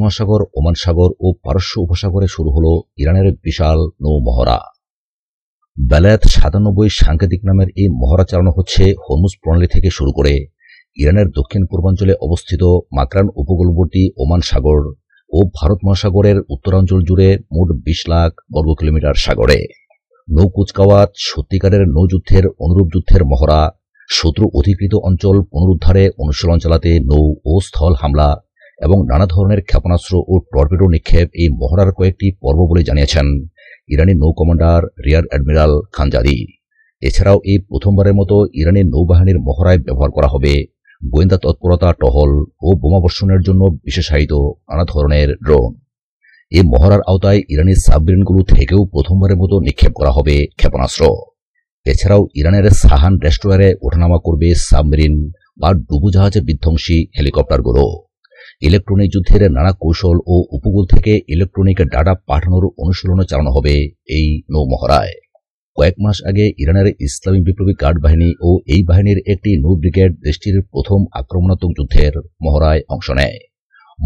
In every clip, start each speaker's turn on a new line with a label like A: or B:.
A: মহাসাগর, ওমান সাগর ও পারস্য উপসাগরে শুরু হল ইরানের বিশাল নৌ মহড়া বেলায়েত সাতানব্বই সাংকেতিক নামের এই মহড়া চালানো হচ্ছে হরমুজ প্রণালী থেকে শুরু করে ইরানের দক্ষিণ পূর্বাঞ্চলে অবস্থিত মাকরান উপকূলবর্তী ওমান সাগর ও ভারত মহাসাগরের উত্তরাঞ্চল জুড়ে মোট বিশ লাখ বর্গ কিলোমিটার সাগরে। নৌ কুচকাওয়াত সত্যিকারের নৌযুদ্ধের অনুরূপ যুদ্ধের মহড়া, শত্রু অধিকৃত অঞ্চল পুনরুদ্ধারে অনুশীলন চালাতে নৌ ও স্থল হামলা এবং নানা ধরনের ক্ষেপণাস্ত্র ও টর্পেডো নিক্ষেপ এই মহড়ার কয়েকটি পর্ব বলে জানিয়েছেন ইরানি নৌ কমান্ডার রিয়ার অ্যাডমিরাল খানজাদি। এছাড়াও এই প্রথমবারের মতো ইরানি নৌবাহিনীর মহড়ায় ব্যবহার করা হবে। গোয়েন্দা তৎপরতা টহল ও বোমাবর্ষণের জন্য বিশেষায়িত নানা ধরনের ড্রোন। এই মহড়ার আওতায় ইরানি সাবমেরিনগুলো থেকেও প্রথমবারের মতো নিক্ষেপ করা হবে ক্ষেপণাস্ত্র। এছাড়াও ইরানের সাহান রেস্টোয়ারে ওঠানামা করবে সাবমেরিন বা ডুবুজাহাজে বিধ্বংসী হেলিকপ্টারগুলো। ইলেকট্রনিক যুদ্ধের নানা কৌশল ও উপকূল থেকে ইলেকট্রনিক ডাটা পাঠানোর অনুশীলনে চালানো হবে এই নৌমহড়ায়। কয়েক মাস আগে ইরানের ইসলামী বিপ্লবী গার্ড বাহিনী ও এই বাহিনীর একটি নৌ ব্রিগেড দেশটির প্রথম আক্রমণাত্মক যুদ্ধের মহড়ায় অংশ নেয়।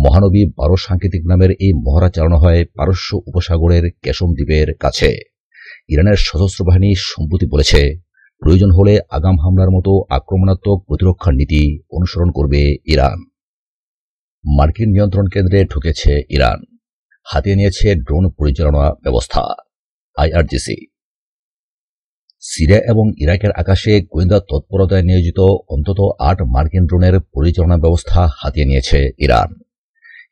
A: মহানবী বারো সাংকেতিক নামের এই মহড়া চালানো হয় পারস্য উপসাগরের কেশম দ্বীপের কাছে। ইরানের সশস্ত্র বাহিনী সম্প্রতি বলেছে, প্রয়োজন হলে আগাম হামলার মতো আক্রমণাত্মক প্রতিরক্ষার নীতি অনুসরণ করবে ইরান। মার্কিন নিয়ন্ত্রণ কেন্দ্রে ঢুকেছে ইরান। হাতিয়ে নিয়েছে ড্রোন পরিচালনা ব্যবস্থা, আইআরজিসি। সিরিয়া এবং ইরাকের আকাশে গোয়েন্দা তৎপরতায় নিয়োজিত অন্তত আট মার্কিন ড্রোনের পরিচালনা ব্যবস্থা হাতিয়ে নিয়েছে ইরান।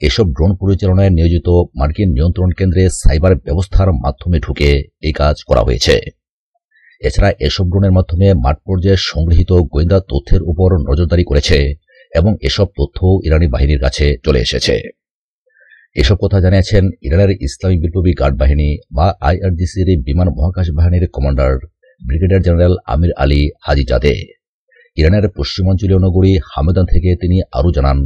A: এসব ড্রোন পরিচালনায় নিয়োজিত মার্কিন নিয়ন্ত্রণ কেন্দ্রে সাইবার ব্যবস্থার মাধ্যমে ঢুকে এই কাজ করা হয়েছে। এছাড়া এসব ড্রোনের মাধ্যমে মাঠ পর্যায়ে সংগৃহীত গোয়েন্দা তথ্যের উপর নজরদারি করেছে এবং এসব তথ্য ইরানি বাহিনীর কাছে চলে এসেছে। এসব কথা জানিয়েছেন ইরানের ইসলামী বিপ্লবী গার্ড বাহিনী বা আইআরজিসির বিমান মহাকাশ বাহিনীর commander brigadier general Amir Ali Hajizadeh. ইরানের পশ্চিমাঞ্চলীয় নগরী হামেদান থেকে তিনি আরও জানান,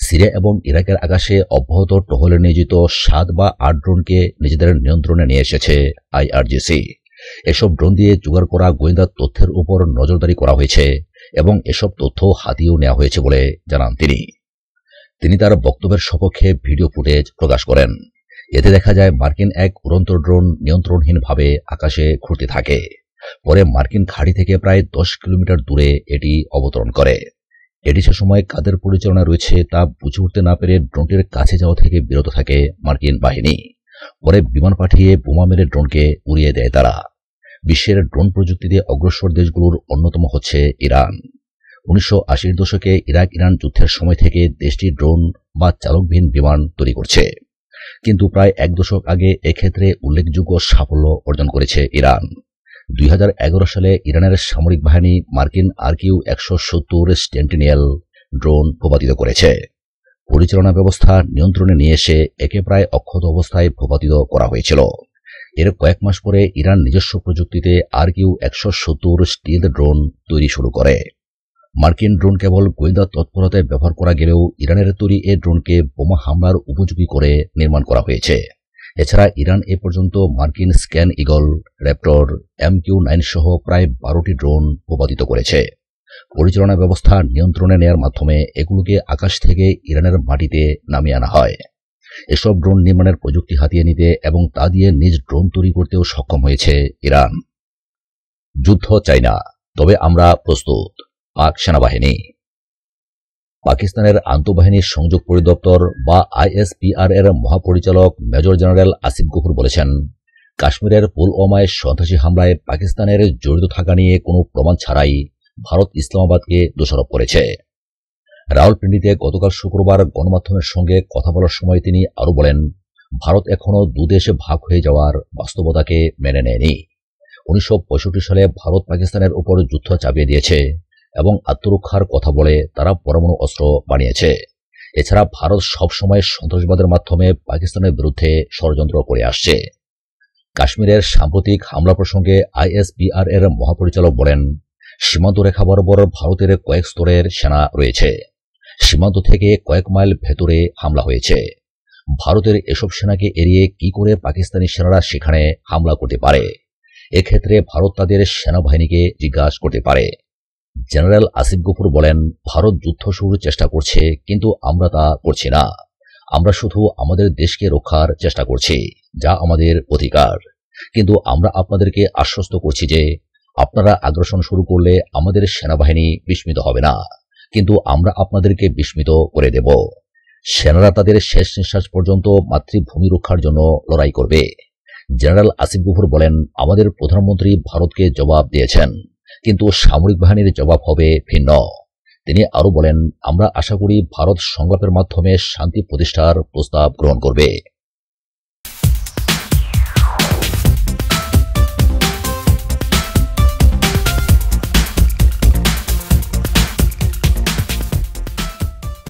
A: সিরিয়া এবং ইরাকের আকাশে অব্যাহত টহলে নিয়োজিত সাত বা আট ড্রোনকে নিজেদের নিয়ন্ত্রণে নিয়ে এসেছে আইআরজিসি। এসব ড্রোন দিয়ে জোগাড় করা গোয়েন্দা তথ্যের উপর নজরদারি করা হয়েছে। এবং এসব তথ্য হাতিয়েও নেওয়া হয়েছে বলে জানান তিনি। তিনি তার বক্তব্যের সপক্ষে ভিডিও ফুটেজ প্রকাশ করেন। এতে দেখা যায়, মার্কিন এক উড়ন্ত ড্রোন নিয়ন্ত্রণহীনভাবে আকাশে ঘুরতে থাকে। পরে মার্কিন খাড়ি থেকে প্রায় দশ কিলোমিটার দূরে এটি অবতরণ করে। এটি সে সময় কাদের পরিচালনা রয়েছে তা বুঝে উঠতে না পেরে ড্রোনটির কাছে যাওয়া থেকে বিরত থাকে মার্কিন বাহিনী। পরে বিমান পাঠিয়ে বোমা মেরে ড্রোনকে উড়িয়ে দেয় তারা। বিশ্বের ড্রোন প্রযুক্তিতে অগ্রসর দেশগুলোর অন্যতম হচ্ছে ইরান। উনিশশো আশির দশকে ইরাক ইরান যুদ্ধের সময় থেকে দেশটি ড্রোন বা চালকবিহীন বিমান তৈরি করছে। কিন্তু প্রায় এক দশক আগে এক্ষেত্রে উল্লেখযোগ্য সাফল্য অর্জন করেছে ইরান। দুই হাজার এগারো সালে ইরানের সামরিক বাহিনী মার্কিন আরকিউ একশো সত্তর স্টেন্টিনিয়াল ড্রোন ভূপাতিত করেছে। পরিচালনা ব্যবস্থা নিয়ন্ত্রণে নিয়ে এসে একে প্রায় অক্ষত অবস্থায় ভূপাতিত করা হয়েছিল। এর কয়েক মাস পরে ইরান নিজস্ব প্রযুক্তিতে আর আরকিউ একশো সত্তর স্টিল ড্রোন তৈরি শুরু করে। মার্কিন ড্রোন কেবল গোয়েন্দা তৎপরতায় ব্যবহার করা গেলেও ইরানের তৈরি এ ড্রোনকে বোমা হামলার উপযোগী করে নির্মাণ করা হয়েছে। এছাড়া ইরান এ পর্যন্ত মার্কিন scan eagle, Raptor M Q nine সহ প্রায় বারোটি ড্রোন ভূপাতিত করেছে। পরিচালনা ব্যবস্থা নিয়ন্ত্রণে নেয়ার মাধ্যমে এগুলোকে আকাশ থেকে ইরানের মাটিতে নামিয়ে আনা হয়। এসব ড্রোন নির্মাণের প্রযুক্তি হাতিয়ে নিতে এবং তা দিয়ে নিজ ড্রোন তৈরি করতেও সক্ষম হয়েছে ইরান। যুদ্ধ চাই না, তবে আমরা প্রস্তুত, পাক সেনাবাহিনী। পাকিস্তানের আন্তঃবাহিনী সংযোগ পরিদপ্তর বা আইএসপিআর এর মহাপরিচালক মেজর জেনারেল আসিফ গফুর বলেছেন, কাশ্মীরের পুলওয়ামায় সন্ত্রাসী হামলায় পাকিস্তানের জড়িত থাকা নিয়ে কোনো প্রমাণ ছাড়াই ভারত ইসলামাবাদকে দোষারোপ করেছে। রাওয়ালপিন্ডিতে গতকাল শুক্রবার গণমাধ্যমের সঙ্গে কথা বলার সময় তিনি আরও বলেন, ভারত এখনও দুদেশে ভাগ হয়ে যাওয়ার বাস্তবতাকে মেনে নেয়নি। উনিশশো পঁয়ষট্টি সালে ভারত পাকিস্তানের উপর যুদ্ধ চাপিয়ে দিয়েছে এবং আত্মরক্ষার কথা বলে তারা পরমাণু অস্ত্র বানিয়েছে। এছাড়া ভারত সবসময় সন্ত্রাসবাদের মাধ্যমে পাকিস্তানের বিরুদ্ধে ষড়যন্ত্র করে আসছে। কাশ্মীরের সাম্প্রতিক হামলা প্রসঙ্গে আইএসপিআর এর মহাপরিচালক বলেন, সীমান্ত রেখা বরাবর ভারতের কয়েক স্তরের সেনা রয়েছে। সীমান্ত থেকে কয়েক মাইল ভেতরে হামলা হয়েছে। ভারতের এসব সেনাকে এড়িয়ে কি করে পাকিস্তানি সেনারা সেখানে হামলা করতে পারে? এক্ষেত্রে ভারত তাদের সেনাবাহিনীকে জিজ্ঞাসা করতে পারে। জেনারেল আসিফ গফুর বলেন, ভারত যুদ্ধ শুরুর চেষ্টা করছে, কিন্তু আমরা তা করছি না। আমরা শুধু আমাদের দেশকে রক্ষার চেষ্টা করছি, যা আমাদের অধিকার। কিন্তু আমরা আপনাদেরকে আশ্বস্ত করছি যে, আপনারা আগ্রাসন শুরু করলে আমাদের সেনাবাহিনী বিস্মিত হবে না। কিন্তু আমরা আপনাদেরকে বিস্মিত করে দেব। সেনারা তাদের শেষ নিঃশ্বাস পর্যন্ত মাতৃভূমি রক্ষার জন্য লড়াই করবে। জেনারেল আসিফ গুফর বলেন, আমাদের প্রধানমন্ত্রী ভারতকে জবাব দিয়েছেন, কিন্তু সামরিক বাহিনীর জবাব হবে ভিন্ন। তিনি আরও বলেন, আমরা আশা করি ভারত সংলাপের মাধ্যমে শান্তি প্রতিষ্ঠার প্রস্তাব গ্রহণ করবে।